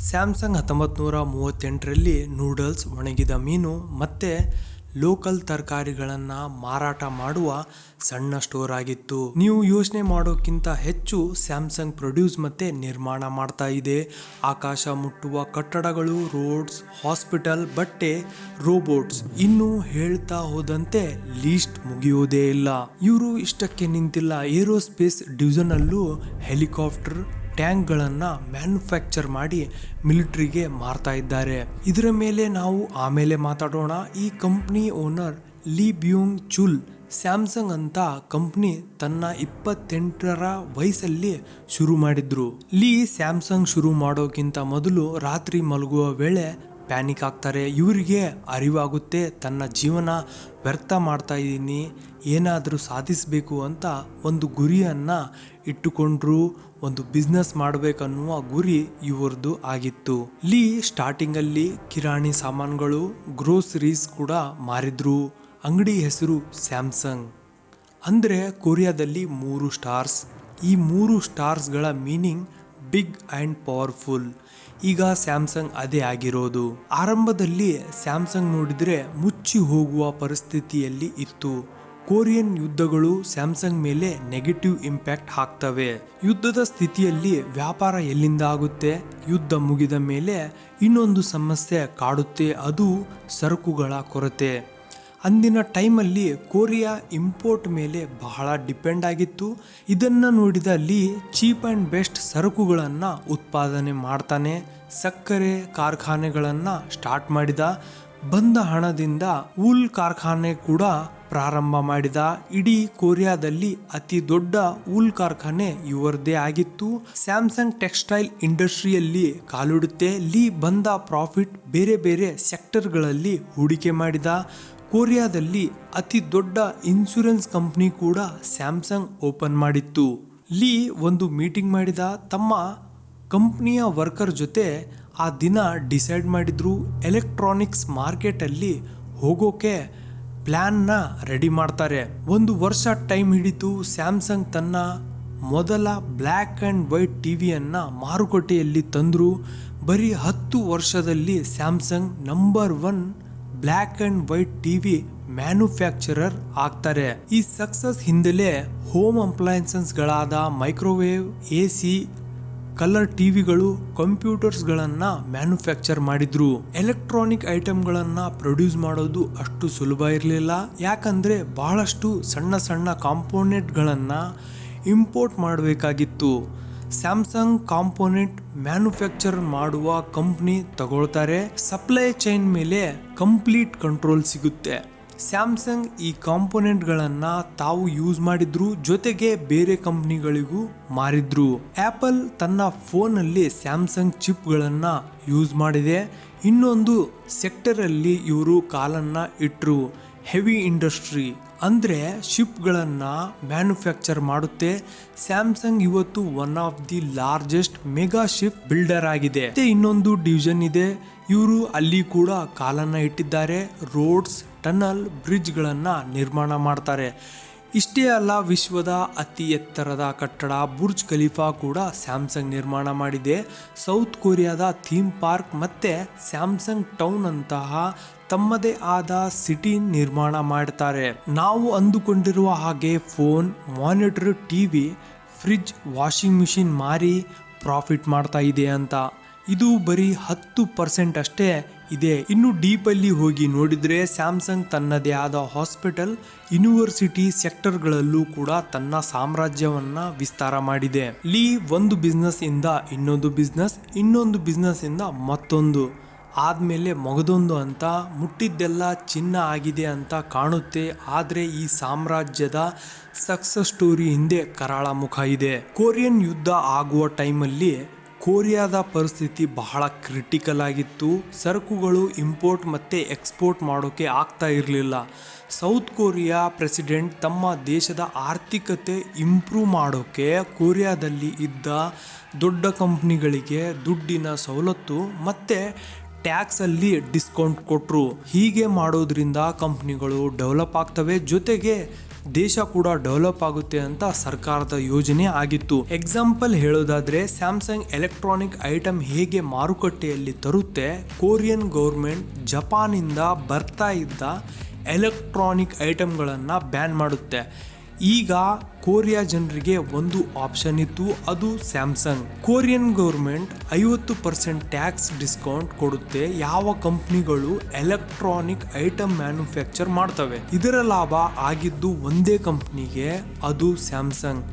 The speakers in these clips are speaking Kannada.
ಸ್ಯಾಮ್ಸಂಗ್ ಹತ್ತೊಂಬತ್ತು ನೂರ ಮೂವತ್ತೆಂಟರಲ್ಲಿ ನೂಡಲ್ಸ್ ಒಣಗಿದ ಮೀನು ಮತ್ತು ಲೋಕಲ್ ತರಕಾರಿಗಳನ್ನು ಮಾರಾಟ ಮಾಡುವ ಸಣ್ಣ ಸ್ಟೋರ್ ಆಗಿತ್ತು. ನೀವು ಯೋಚನೆ ಮಾಡೋಕ್ಕಿಂತ ಹೆಚ್ಚು ಸ್ಯಾಮ್ಸಂಗ್ ಪ್ರೊಡ್ಯೂಸ್ ಮತ್ತೆ ನಿರ್ಮಾಣ ಮಾಡ್ತಾ ಇದೆ. ಆಕಾಶ ಮುಟ್ಟುವ ಕಟ್ಟಡಗಳು ರೋಡ್ಸ್ ಹಾಸ್ಪಿಟಲ್ ಬಟ್ಟೆ ರೋಬೋಟ್ಸ್ ಇನ್ನು ಹೇಳ್ತಾ ಹೋದಂತೆ ಲೀಸ್ಟ್ ಮುಗಿಯೋದೇ ಇಲ್ಲ. ಇವರು ಇಷ್ಟಕ್ಕೆ ನಿಂತಿಲ್ಲ. ಏರೋಸ್ಪೇಸ್ ಡಿವಿಷನ್ ಅಲ್ಲೂ ಹೆಲಿಕಾಪ್ಟರ್ ಟ್ಯಾಂಕ್ಗಳನ್ನು ಮ್ಯಾನುಫ್ಯಾಕ್ಚರ್ ಮಾಡಿ ಮಿಲಿಟರಿಗೆ ಮಾರ್ತಾ ಇದ್ದಾರೆ. ಇದರ ಮೇಲೆ ನಾವು ಆಮೇಲೆ ಮಾತಾಡೋಣ. ಈ ಕಂಪ್ನಿ ಓನರ್ ಲಿ ಬ್ಯೂಂಗ್ ಚುಲ್, ಸ್ಯಾಮ್ಸಂಗ್ ಅಂತ ಕಂಪ್ನಿ ತನ್ನ ಇಪ್ಪತ್ತೆಂಟರ ವಯಸ್ಸಲ್ಲಿ ಶುರು ಮಾಡಿದ್ರು. ಲೀ ಸ್ಯಾಮ್ಸಂಗ್ ಶುರು ಮಾಡೋಕ್ಕಿಂತ ಮೊದಲು ರಾತ್ರಿ ಮಲಗುವ ವೇಳೆ ಪ್ಯಾನಿಕ್ ಆಗ್ತಾರೆ. ಇವರಿಗೆ ಅರಿವಾಗುತ್ತೆ. ತನ್ನ ಜೀವನ ವ್ಯರ್ಥ ಮಾಡ್ತಾ ಇದ್ದೀನಿ ಏನಾದರೂ ಸಾಧಿಸಬೇಕು ಅಂತ ಒಂದು ಗುರಿಯನ್ನು ಇಟ್ಟುಕೊಂಡ್ರು, ಒಂದು ಬಿಸ್ನೆಸ್ ಮಾಡಬೇಕನ್ನುವ ಗುರಿ ಇವರದು ಆಗಿತ್ತು. ಲೀ ಸ್ಟಾರ್ಟಿಂಗಲ್ಲಿ ಕಿರಾಣಿ ಸಾಮಾನುಗಳು ಗ್ರೋಸರೀಸ್ ಕೂಡ ಮಾರಿದ್ರು. ಅಂಗಡಿ ಹೆಸರು ಸ್ಯಾಮ್ಸಂಗ್ ಅಂದರೆ ಕೊರಿಯಾದಲ್ಲಿ ಮೂರು ಸ್ಟಾರ್ಸ್ ಈ ಮೂರು ಸ್ಟಾರ್ಸ್ಗಳ ಮೀನಿಂಗ್ ಬಿಗ್ ಆ್ಯಂಡ್ ಪವರ್ಫುಲ್. ಈಗ ಸ್ಯಾಮ್ಸಂಗ್ ಅದೇ ಆಗಿರೋದು. ಆರಂಭದಲ್ಲಿ ಸ್ಯಾಮ್ಸಂಗ್ ನೋಡಿದರೆ ಮುಚ್ಚಿ ಹೋಗುವ ಪರಿಸ್ಥಿತಿಯಲ್ಲಿ ಇತ್ತು. ಕೊರಿಯನ್ ಯುದ್ಧಗಳು ಸ್ಯಾಮ್ಸಂಗ್ ಮೇಲೆ ನೆಗೆಟಿವ್ ಇಂಪ್ಯಾಕ್ಟ್ ಹಾಕ್ತವೆ. ಯುದ್ಧದ ಸ್ಥಿತಿಯಲ್ಲಿ ವ್ಯಾಪಾರ ಎಲ್ಲಿಂದ ಆಗುತ್ತೆ? ಯುದ್ಧ ಮುಗಿದ ಮೇಲೆ ಇನ್ನೊಂದು ಸಮಸ್ಯೆ ಕಾಡುತ್ತೆ, ಅದು ಸರಕುಗಳ ಕೊರತೆ. ಅಂದಿನ ಟೈಮಲ್ಲಿ ಕೊರಿಯಾ ಇಂಪೋರ್ಟ್ ಮೇಲೆ ಬಹಳ ಡಿಪೆಂಡ್ ಆಗಿತ್ತು. ಇದನ್ನು ನೋಡಿದ ಲೀ ಚೀಪ್ ಆ್ಯಂಡ್ ಬೆಸ್ಟ್ ಸರಕುಗಳನ್ನು ಉತ್ಪಾದನೆ ಮಾಡ್ತಾನೆ. ಸಕ್ಕರೆ ಕಾರ್ಖಾನೆಗಳನ್ನು ಸ್ಟಾರ್ಟ್ ಮಾಡಿದ. ಬಂದ ಹಣದಿಂದ ಊಲ್ ಕಾರ್ಖಾನೆ ಕೂಡ ಪ್ರಾರಂಭ ಮಾಡಿದ. ಇಡೀ ಕೊರಿಯಾದಲ್ಲಿ ಅತಿ ದೊಡ್ಡ ಊಲ್ ಕಾರ್ಖಾನೆ ಇವರದೇ ಆಗಿತ್ತು. ಸ್ಯಾಮ್ಸಂಗ್ ಟೆಕ್ಸ್ಟೈಲ್ ಇಂಡಸ್ಟ್ರಿಯಲ್ಲಿ ಕಾಲಿಡುತ್ತೆ. ಲೀ ಬಂದ ಪ್ರಾಫಿಟ್ ಬೇರೆ ಬೇರೆ ಸೆಕ್ಟರ್ಗಳಲ್ಲಿ ಹೂಡಿಕೆ ಮಾಡಿದ. ಕೊರಿಯಾದಲ್ಲಿ ಅತಿ ದೊಡ್ಡ ಇನ್ಶೂರೆನ್ಸ್ ಕಂಪ್ನಿ ಕೂಡ ಸ್ಯಾಮ್ಸಂಗ್ ಓಪನ್ ಮಾಡಿತ್ತು. ಲೀ ಒಂದು ಮೀಟಿಂಗ್ ಮಾಡಿದ ತಮ್ಮ ಕಂಪ್ನಿಯ ವರ್ಕರ್ ಜೊತೆ ಆ ದಿನ ಡಿಸೈಡ್ ಮಾಡಿದ್ರು ಎಲೆಕ್ಟ್ರಾನಿಕ್ಸ್ ಮಾರ್ಕೆಟಲ್ಲಿ ಹೋಗೋಕೆ ಪ್ಲ್ಯಾನ್ನ ರೆಡಿ ಮಾಡ್ತಾರೆ. ಒಂದು ವರ್ಷ ಟೈಮ್ ಹಿಡಿತು ಸ್ಯಾಮ್ಸಂಗ್ ತನ್ನ ಮೊದಲ ಬ್ಲ್ಯಾಕ್ ಆ್ಯಂಡ್ ವೈಟ್ ಟಿ ವಿಯನ್ನು ಮಾರುಕಟ್ಟೆಯಲ್ಲಿ ತಂದರು. ಬರೀ ಹತ್ತು ವರ್ಷದಲ್ಲಿ Samsung number one black and white TV manufacturer ಆಗ್ತಾರೆ. ಈ ಸಕ್ಸಸ್ ಹಿಂದಲೇ ಹೋಮ್ ಅಪ್ಲಯನ್ಸಸ್ಗಳಾದ ಮೈಕ್ರೋವೇವ್ ಎ ಸಿ ಕಲರ್ ಟಿವಿಗಳು, ಕಂಪ್ಯೂಟರ್ಸ್ಗಳನ್ನು ಮ್ಯಾನುಫ್ಯಾಕ್ಚರ್ ಮಾಡಿದ್ರು. ಎಲೆಕ್ಟ್ರಾನಿಕ್ ಐಟಮ್ಗಳನ್ನು ಪ್ರೊಡ್ಯೂಸ್ ಮಾಡೋದು ಅಷ್ಟು ಸುಲಭ ಇರಲಿಲ್ಲ. ಯಾಕಂದ್ರೆ ಬಹಳಷ್ಟು ಸಣ್ಣ ಸಣ್ಣ ಕಾಂಪೋನೆಂಟ್ಗಳನ್ನು ಇಂಪೋರ್ಟ್ ಮಾಡಬೇಕಾಗಿತ್ತು. ಸ್ಯಾಮ್ಸಂಗ್ ಕಾಂಪೋನೆಂಟ್ ಮ್ಯಾನುಫ್ಯಾಕ್ಚರ್ ಮಾಡುವ ಕಂಪ್ನಿ ತಗೊಳ್ತಾರೆ. ಸಪ್ಲೈ ಚೈನ್ ಮೇಲೆ ಕಂಪ್ಲೀಟ್ ಕಂಟ್ರೋಲ್ ಸಿಗುತ್ತೆ. ಸ್ಯಾಮ್ಸಂಗ್ ಈ ಕಾಂಪೋನೆಂಟ್ಗಳನ್ನು ತಾವು ಯೂಸ್ ಮಾಡಿದ್ರು, ಜೊತೆಗೆ ಬೇರೆ ಕಂಪ್ನಿಗಳಿಗೂ ಮಾರಿದ್ರು. ಆಪಲ್ ತನ್ನ ಫೋನಲ್ಲಿ ಸ್ಯಾಮ್ಸಂಗ್ ಚಿಪ್ಗಳನ್ನು ಯೂಸ್ ಮಾಡಿದೆ. ಇನ್ನೊಂದು ಸೆಕ್ಟರಲ್ಲಿ ಇವರು ಕಾಲನ್ನ ಇಟ್ಟರು ಹೆವಿ ಇಂಡಸ್ಟ್ರಿ ಅಂದರೆ ಶಿಪ್ಗಳನ್ನು ಮ್ಯಾನುಫ್ಯಾಕ್ಚರ್ ಮಾಡುತ್ತೆ. ಸ್ಯಾಮ್ಸಂಗ್ ಇವತ್ತು one of the largest mega ship builder ಆಗಿದೆ. ಮತ್ತೆ ಇನ್ನೊಂದು ಡಿವಿಷನ್ ಇದೆ. ಇವರು ಅಲ್ಲಿ ಕೂಡ ಕಾಲನ್ನು ಇಟ್ಟಿದ್ದಾರೆ. ರೋಡ್ಸ್, ಟನಲ್, ಬ್ರಿಡ್ಜ್ಗಳನ್ನು ನಿರ್ಮಾಣ ಮಾಡ್ತಾರೆ. ಇಷ್ಟೇ ಅಲ್ಲ, ವಿಶ್ವದ ಅತಿ ಎತ್ತರದ ಕಟ್ಟಡ ಬುರ್ಜ್ ಖಲೀಫಾ ಕೂಡ ಸ್ಯಾಮ್ಸಂಗ್ ನಿರ್ಮಾಣ ಮಾಡಿದೆ. ಸೌತ್ ಕೊರಿಯಾದ ಥೀಮ್ ಪಾರ್ಕ್ ಮತ್ತು ಸ್ಯಾಮ್ಸಂಗ್ ಟೌನ್ ಅಂತಹ ತಮ್ಮದೇ ಆದ ಸಿಟಿ ನಿರ್ಮಾಣ ಮಾಡ್ತಾರೆ. ನಾವು ಅಂದುಕೊಂಡಿರುವ ಹಾಗೆ phone, monitor, TV, fridge, washing machine ಮಾರಿ ಪ್ರಾಫಿಟ್ ಮಾಡ್ತಾ ಇದೆ ಅಂತ. ಇದು ಬರೀ ಹತ್ತು ಪರ್ಸೆಂಟ್ ಅಷ್ಟೇ ಇದೆ. ಇನ್ನು ಡೀಪಲ್ಲಿ ಹೋಗಿ ನೋಡಿದರೆ ಸ್ಯಾಮ್ಸಂಗ್ ತನ್ನದೇ ಆದ ಹಾಸ್ಪಿಟಲ್, ಯೂನಿವರ್ಸಿಟಿ ಸೆಕ್ಟರ್ಗಳಲ್ಲೂ ಕೂಡ ತನ್ನ ಸಾಮ್ರಾಜ್ಯವನ್ನ ವಿಸ್ತಾರ ಮಾಡಿದೆ. ಲೀ ಒಂದು ಬಿಸ್ನೆಸ್ ಇಂದ ಇನ್ನೊಂದು ಬಿಸ್ನೆಸ್ ಇನ್ನೊಂದು ಬಿಸ್ನೆಸ್ ಇಂದ ಮತ್ತೊಂದು. ಆದ್ಮೇಲೆ ಮಗದೊಂದು ಅಂತ, ಮುಟ್ಟಿದ್ದೆಲ್ಲ ಚಿನ್ನ ಆಗಿದೆ ಅಂತ ಕಾಣುತ್ತೆ. ಆದರೆ ಈ ಸಾಮ್ರಾಜ್ಯದ ಸಕ್ಸಸ್ ಸ್ಟೋರಿ ಹಿಂದೆ ಕರಾಳ ಮುಖ ಇದೆ. ಕೊರಿಯನ್ ಯುದ್ಧ ಆಗುವ ಟೈಮಲ್ಲಿ ಕೊರಿಯಾದ ಪರಿಸ್ಥಿತಿ ಬಹಳ ಕ್ರಿಟಿಕಲ್ ಆಗಿತ್ತು. ಸರಕುಗಳು ಇಂಪೋರ್ಟ್ ಮತ್ತು ಎಕ್ಸ್ಪೋರ್ಟ್ ಮಾಡೋಕ್ಕೆ ಆಗ್ತಾ ಇರಲಿಲ್ಲ. ಸೌತ್ ಕೊರಿಯಾ ಪ್ರೆಸಿಡೆಂಟ್ ತಮ್ಮ ದೇಶದ ಆರ್ಥಿಕತೆ ಇಂಪ್ರೂವ್ ಮಾಡೋಕೆ ಕೊರಿಯಾದಲ್ಲಿ ಇದ್ದ ದೊಡ್ಡ ಕಂಪ್ನಿಗಳಿಗೆ ದುಡ್ಡಿನ ಸವಲತ್ತು ಮತ್ತು ಟ್ಯಾಕ್ಸಲ್ಲಿ ಡಿಸ್ಕೌಂಟ್ ಕೊಟ್ಟರು ಹೀಗೆ ಮಾಡೋದ್ರಿಂದ ಕಂಪ್ನಿಗಳು ಡೆವಲಪ್ ಆಗ್ತವೆ. ಜೊತೆಗೆ ದೇಶ ಕೂಡ ಡೆವಲಪ್ ಆಗುತ್ತೆ ಅಂತ ಸರ್ಕಾರದ ಯೋಜನೆ ಆಗಿತ್ತು. ಎಕ್ಸಾಂಪಲ್ ಹೇಳೋದಾದ್ರೆ ಸ್ಯಾಮ್ಸಂಗ್ ಎಲೆಕ್ಟ್ರಾನಿಕ್ ಐಟಮ್ ಹೇಗೆ ಮಾರುಕಟ್ಟೆಯಲ್ಲಿ ತರುತ್ತೆ ಕೊರಿಯನ್ ಗೌರ್ಮೆಂಟ್ ಜಪಾನಿಂದ ಬರ್ತಾ ಇದ್ದ ಎಲೆಕ್ಟ್ರಾನಿಕ್ ಐಟಮ್ಗಳನ್ನು ಬ್ಯಾನ್ ಮಾಡುತ್ತೆ. ಈಗ ಕೊರಿಯಾ ಜನರಿಗೆ ಒಂದು ಆಪ್ಷನ್ ಇತ್ತು, ಅದು ಸ್ಯಾಮ್ಸಂಗ್. ಕೊರಿಯನ್ ಗೌರ್ಮೆಂಟ್ ಐವತ್ತು ಪರ್ಸೆಂಟ್ ಟ್ಯಾಕ್ಸ್ ಡಿಸ್ಕೌಂಟ್ ಕೊಡುತ್ತೆ, ಯಾವ ಕಂಪ್ನಿಗಳು ಎಲೆಕ್ಟ್ರಾನಿಕ್ ಐಟಮ್ ಮ್ಯಾನುಫ್ಯಾಕ್ಚರ್ ಮಾಡ್ತವೆ. ಇದರ ಲಾಭ ಆಗಿದ್ದು ಒಂದೇ ಕಂಪ್ನಿಗೆ, ಅದು ಸ್ಯಾಮ್ಸಂಗ್.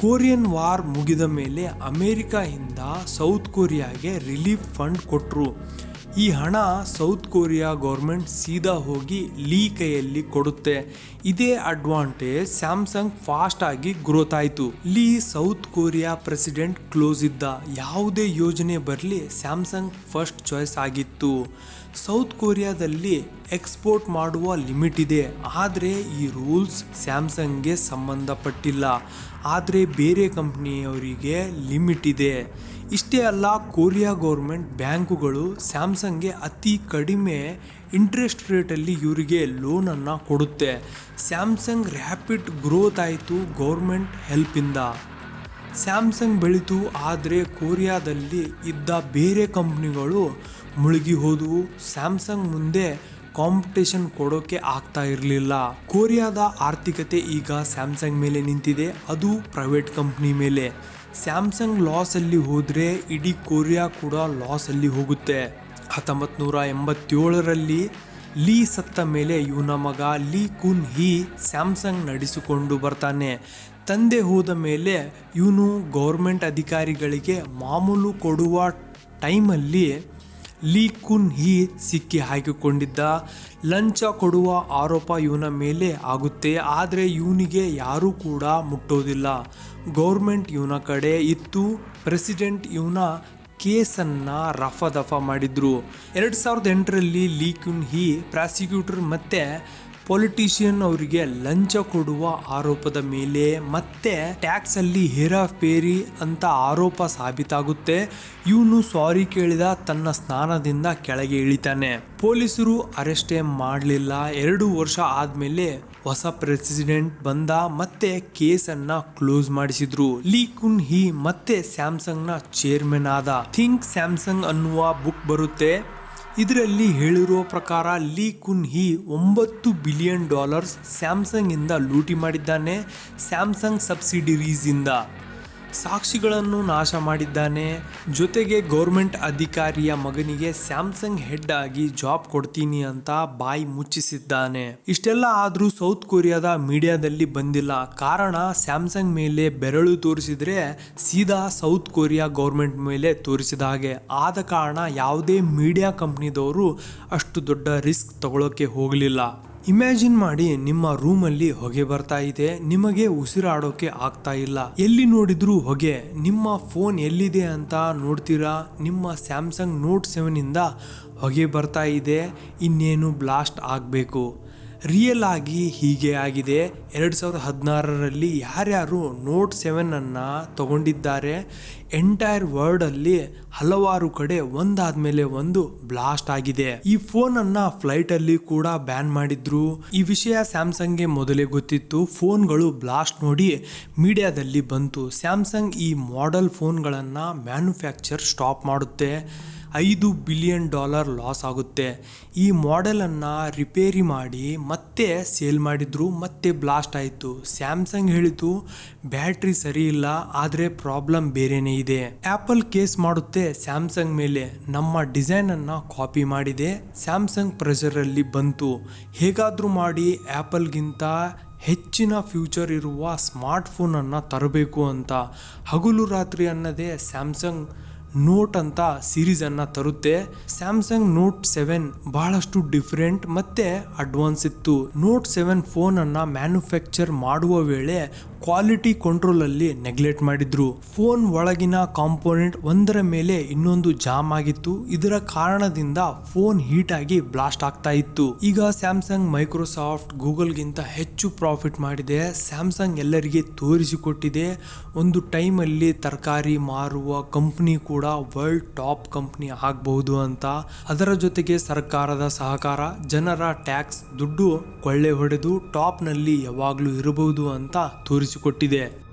ಕೊರಿಯನ್ ವಾರ್ ಮುಗಿದ ಮೇಲೆ ಅಮೆರಿಕಾದಿಂದ ಸೌತ್ ಕೊರಿಯಾಗೆ ರಿಲೀಫ್ ಫಂಡ್ ಕೊಟ್ಟರು ಈ ಹಣ ಸೌತ್ ಕೊರಿಯಾ ಗೌರ್ಮೆಂಟ್ ಸೀದಾ ಹೋಗಿ ಲೀ ಕೈಯಲ್ಲಿ ಕೊಡುತ್ತೆ. ಇದೇ ಅಡ್ವಾಂಟೇಜ್ ಸ್ಯಾಮ್ಸಂಗ್ ಫಾಸ್ಟ್ ಆಗಿ ಗ್ರೋತ್ ಆಯಿತು. Lee South Korea president close ಇದ್ದ ಯಾವುದೇ ಯೋಜನೆ ಬರಲಿ ಸ್ಯಾಮ್ಸಂಗ್ ಫಸ್ಟ್ ಚಾಯ್ಸ್ ಆಗಿತ್ತು. ಸೌತ್ ಕೊರಿಯಾದಲ್ಲಿ ಎಕ್ಸ್ಪೋರ್ಟ್ ಮಾಡುವ ಲಿಮಿಟ್ ಇದೆ. ಆದರೆ ಈ ರೂಲ್ಸ್ ಸ್ಯಾಮ್ಸಂಗ್ಗೆ ಸಂಬಂಧಪಟ್ಟಿಲ್ಲ. ಆದರೆ ಬೇರೆ ಕಂಪ್ನಿಯವರಿಗೆ ಲಿಮಿಟ್ ಇದೆ. ಇಷ್ಟೇ ಅಲ್ಲ, ಕೊರಿಯಾ ಗೌರ್ಮೆಂಟ್ ಬ್ಯಾಂಕುಗಳು ಸ್ಯಾಮ್ಸಂಗ್ಗೆ ಅತಿ ಕಡಿಮೆ ಇಂಟ್ರೆಸ್ಟ್ ರೇಟಲ್ಲಿ ಇವರಿಗೆ ಲೋನನ್ನು ಕೊಡುತ್ತೆ. ಸ್ಯಾಮ್ಸಂಗ್ ರ್ಯಾಪಿಡ್ ಗ್ರೋತ್ ಆಯಿತು ಗೌರ್ಮೆಂಟ್ ಹೆಲ್ಪಿಂದ. ಸ್ಯಾಮ್ಸಂಗ್ ಬೆಳೀತು, ಆದರೆ ಕೊರಿಯಾದಲ್ಲಿ ಇದ್ದ ಬೇರೆ ಕಂಪ್ನಿಗಳು ಮುಳುಗಿ ಹೋದವು. ಸ್ಯಾಮ್ಸಂಗ್ ಮುಂದೆ ಕಾಂಪಿಟೇಷನ್ ಕೊಡೋಕೆ ಆಗ್ತಾ ಇರಲಿಲ್ಲ. ಕೊರಿಯಾದ ಆರ್ಥಿಕತೆ ಈಗ ಸ್ಯಾಮ್ಸಂಗ್ ಮೇಲೆ ನಿಂತಿದೆ, ಅದು ಪ್ರೈವೇಟ್ ಕಂಪ್ನಿ ಮೇಲೆ. ಸ್ಯಾಮ್ಸಂಗ್ ಲಾಸಲ್ಲಿ ಹೋದರೆ ಇಡೀ ಕೊರಿಯಾ ಕೂಡ ಲಾಸಲ್ಲಿ ಹೋಗುತ್ತೆ. ಹತ್ತೊಂಬತ್ತು ನೂರ ಎಂಬತ್ತೇಳರಲ್ಲಿ ಲೀ ಸತ್ತ ಮೇಲೆ ಇವನ ಮಗ ಲೀ ಕುನ್ ಹೀ ಸ್ಯಾಮ್ಸಂಗ್ ನಡೆಸಿಕೊಂಡು ಬರ್ತಾನೆ. ತಂದೆ ಹೋದ ಮೇಲೆ ಇವನು ಗೌರ್ಮೆಂಟ್ ಅಧಿಕಾರಿಗಳಿಗೆ ಮಾಮೂಲು ಕೊಡುವ ಟೈಮಲ್ಲಿ ಲೀ ಕುನ್ ಹಿ ಸಿಕ್ಕಿ ಹಾಕಿಕೊಂಡಿದ್ದ. ಲಂಚ ಕೊಡುವ ಆರೋಪ ಇವನ ಮೇಲೆ ಆಗುತ್ತೆ. ಆದರೆ ಇವನಿಗೆ ಯಾರೂ ಕೂಡ ಮುಟ್ಟೋದಿಲ್ಲ. ಗೌರ್ಮೆಂಟ್ ಇವನ ಕಡೆ ಇತ್ತು. ಪ್ರೆಸಿಡೆಂಟ್ ಇವನ ಕೇಸನ್ನು ರಫ ದಫ ಮಾಡಿದರು. ಎರಡು ಸಾವಿರದ ಎಂಟರಲ್ಲಿ ಲೀ ಕುನ್ ಹಿ ಪ್ರಾಸಿಕ್ಯೂಟರ್ ಮತ್ತು ಪೊಲಿಟಿಷಿಯನ್ ಅವರಿಗೆ ಲಂಚ ಕೊಡುವ ಆರೋಪದ ಮೇಲೆ ಮತ್ತೆ ಟ್ಯಾಕ್ಸ್ ಅಲ್ಲಿ ಹೇರಾಫೇರಿ ಅಂತ ಆರೋಪ ಸಾಬೀತಾಗುತ್ತೆ. ಇವನು ಸಾರಿ ಕೇಳಿದ ತನ್ನ ಸ್ನಾನದಿಂದ ಕೆಳಗೆ ಇಳಿತಾನೆ. ಪೊಲೀಸರು ಅರೆಸ್ಟೇ ಮಾಡಲಿಲ್ಲ. ಎರಡು ವರ್ಷ ಆದ್ಮೇಲೆ ಹೊಸ ಪ್ರೆಸಿಡೆಂಟ್ ಬಂದ ಮತ್ತೆ ಕೇಸನ್ನ ಕ್ಲೋಸ್ ಮಾಡಿಸಿದ್ರು. ಲೀ ಕುನ್ ಹಿ ಮತ್ತೆ ಸ್ಯಾಮ್ಸಂಗ್ನ ಚೇರ್ಮನ್ ಆದ. ಥಿಂಕ್ ಸ್ಯಾಮ್ಸಂಗ್ ಅನ್ನುವ ಬುಕ್ ಬರುತ್ತೆ. ಇದರಲ್ಲಿ ಹೇಳಿರುವ ಪ್ರಕಾರ ಲೀ ಕುನ್ ಹಿ ಒಂಬತ್ತು ಬಿಲಿಯನ್ ಡಾಲರ್ಸ್ ಸ್ಯಾಮ್ಸಂಗಿಂದ ಲೂಟಿ ಮಾಡಿದ್ದಾನೆ ಸ್ಯಾಮ್ಸಂಗ್ ಸಬ್ಸಿಡಿರೀಸ್ ಇಂದ. ಸಾಕ್ಷಿಗಳನ್ನು ನಾಶ ಮಾಡಿದ್ದಾನೆ. ಜೊತೆಗೆ ಗೌರ್ಮೆಂಟ್ ಅಧಿಕಾರಿಯ ಮಗನಿಗೆ ಸ್ಯಾಮ್ಸಂಗ್ ಹೆಡ್ ಆಗಿ ಜಾಬ್ ಕೊಡ್ತೀನಿ ಅಂತ ಬಾಯಿ ಮುಚ್ಚಿಸಿದ್ದಾನೆ. ಇಷ್ಟೆಲ್ಲ ಆದ್ರೂ ಸೌತ್ ಕೊರಿಯಾದ ಮೀಡಿಯಾದಲ್ಲಿ ಬಂದಿಲ್ಲ. ಕಾರಣ ಸ್ಯಾಮ್ಸಂಗ್ ಮೇಲೆ ಬೆರಳು ತೋರಿಸಿದ್ರೆ ಸೀದಾ ಸೌತ್ ಕೊರಿಯಾ ಗೌರ್ಮೆಂಟ್ ಮೇಲೆ ತೋರಿಸಿದ ಹಾಗೆ. ಆದ ಕಾರಣ ಯಾವುದೇ ಮೀಡಿಯಾ ಕಂಪ್ನಿದವರು ಅಷ್ಟು ದೊಡ್ಡ ರಿಸ್ಕ್ ತಗೊಳ್ಳೋಕೆ ಹೋಗಲಿಲ್ಲ. ಇಮ್ಯಾಜಿನ್ ಮಾಡಿ ನಿಮ್ಮ ರೂಮಲ್ಲಿ ಹೊಗೆ ಬರ್ತಾ ಇದೆ. ನಿಮಗೆ ಉಸಿರಾಡೋಕೆ ಆಗ್ತಾ ಇಲ್ಲ. ಎಲ್ಲಿ ನೋಡಿದ್ರು ಹೊಗೆ. ನಿಮ್ಮ ಫೋನ್ ಎಲ್ಲಿದೆ ಅಂತ ನೋಡ್ತೀರಾ? ನಿಮ್ಮ ಸ್ಯಾಮ್ಸಂಗ್ ನೋಟ್ ಇಂದ ಹೊಗೆ ಬರ್ತಾ ಇದೆ. ಇನ್ನೇನು ಬ್ಲಾಸ್ಟ್ ಆಗಬೇಕು. ರಿಯಲ್ ಆಗಿ ಹೀಗೆ ಆಗಿದೆ. ಎರಡು ಸಾವಿರದ ಹದಿನಾರರಲ್ಲಿ ಯಾರ್ಯಾರು ನೋಟ್ ಸೆವೆನನ್ನು ತಗೊಂಡಿದ್ದಾರೆ ಎಂಟೈರ್ ವರ್ಲ್ಡಲ್ಲಿ ಹಲವಾರು ಕಡೆ ಒಂದಾದ ಮೇಲೆ ಒಂದು ಬ್ಲಾಸ್ಟ್ ಆಗಿದೆ. ಈ ಫೋನನ್ನು ಫ್ಲೈಟಲ್ಲಿ ಕೂಡ ಬ್ಯಾನ್ ಮಾಡಿದ್ರು. ಈ ವಿಷಯ ಸ್ಯಾಮ್ಸಂಗ್ಗೆ ಮೊದಲೇ ಗೊತ್ತಿತ್ತು. ಫೋನ್ಗಳು ಬ್ಲಾಸ್ಟ್ ನೋಡಿ ಮೀಡಿಯಾದಲ್ಲಿ ಬಂತು. ಸ್ಯಾಮ್ಸಂಗ್ ಈ ಮಾಡೆಲ್ ಫೋನ್ಗಳನ್ನು ಮ್ಯಾನುಫ್ಯಾಕ್ಚರ್ ಸ್ಟಾಪ್ ಮಾಡುತ್ತೆ. ಐದು ಬಿಲಿಯನ್ ಡಾಲರ್ ಲಾಸ್ ಆಗುತ್ತೆ. ಈ ಮಾಡೆಲನ್ನು ರಿಪೇರಿ ಮಾಡಿ ಮತ್ತೆ ಸೇಲ್ ಮಾಡಿದ್ರು, ಮತ್ತೆ ಬ್ಲಾಸ್ಟ್ ಆಯಿತು. ಸ್ಯಾಮ್ಸಂಗ್ ಹೇಳಿತು, ಬ್ಯಾಟ್ರಿ ಸರಿ ಇಲ್ಲ, ಆದರೆ ಪ್ರಾಬ್ಲಮ್ ಬೇರೆನೇ ಇದೆ. ಆ್ಯಪಲ್ ಕೇಸ್ ಮಾಡುತ್ತೆ ಸ್ಯಾಮ್ಸಂಗ್ ಮೇಲೆ. ನಮ್ಮ ಡಿಸೈನನ್ನು ಕಾಪಿ ಮಾಡಿದೆ, ಸ್ಯಾಮ್ಸಂಗ್ ಪ್ರೆಷರಲ್ಲಿ ಬಂತು. ಹೇಗಾದರೂ ಮಾಡಿ ಆ್ಯಪಲ್ಗಿಂತ ಹೆಚ್ಚಿನ ಫ್ಯೂಚರ್ ಇರುವ ಸ್ಮಾರ್ಟ್ಫೋನನ್ನು ತರಬೇಕು ಅಂತ. ಹಗಲು ರಾತ್ರಿ ಅನ್ನದೇ ಸ್ಯಾಮ್ಸಂಗ್ ನೋಟ್ ಅಂತ ಸೀರೀಸನ್ನು ತರುತ್ತೆ. ಸ್ಯಾಮ್ಸಂಗ್ ನೋಟ್ ಸೆವೆನ್ ಬಹಳಷ್ಟು ಡಿಫ್ರೆಂಟ್ ಮತ್ತೆ ಅಡ್ವಾನ್ಸ್ ಇತ್ತು. ನೋಟ್ ಸೆವೆನ್ ಫೋನ್ ಅನ್ನ ಮ್ಯಾನುಫ್ಯಾಕ್ಚರ್ ಮಾಡುವ ವೇಳೆ ಕ್ವಾಲಿಟಿ ಕಂಟ್ರೋಲ್ ಅಲ್ಲಿ ನೆಗ್ಲೆಕ್ಟ್ ಮಾಡಿದ್ರು. ಫೋನ್ ಒಳಗಿನ ಕಾಂಪೋನೆಂಟ್ ಒಂದರ ಮೇಲೆ ಇನ್ನೊಂದು ಜಾಮ್ ಆಗಿತ್ತು. ಇದರ ಕಾರಣದಿಂದ ಫೋನ್ ಹೀಟ್ ಆಗಿ ಬ್ಲಾಸ್ಟ್ ಆಗ್ತಾ ಇತ್ತು. ಈಗ ಸ್ಯಾಮ್ಸಂಗ್ ಮೈಕ್ರೋಸಾಫ್ಟ್ ಗೂಗಲ್ಗಿಂತ ಹೆಚ್ಚು ಪ್ರಾಫಿಟ್ ಮಾಡಿದೆ. ಸ್ಯಾಮ್ಸಂಗ್ ಎಲ್ಲರಿಗೆ ತೋರಿಸಿಕೊಟ್ಟಿದೆ. ಒಂದು ಟೈಮಲ್ಲಿ ತರಕಾರಿ ಮಾರುವ ಕಂಪ್ನಿ ಕೂಡ ಕೂಡ ವರ್ಲ್ಡ್ ಟಾಪ್ ಕಂಪ್ನಿ ಆಗಬಹುದು ಅಂತ. ಅದರ ಜೊತೆಗೆ ಸರ್ಕಾರದ ಸಹಕಾರ, ಜನರ ಟ್ಯಾಕ್ಸ್ ದುಡ್ಡು ಕೊಳ್ಳೆ ಹೊಡೆದು ಟಾಪ್ನಲ್ಲಿ ಯಾವಾಗ್ಲೂ ಇರಬಹುದು ಅಂತ ತೋರಿಸಿಕೊಟ್ಟಿದೆ.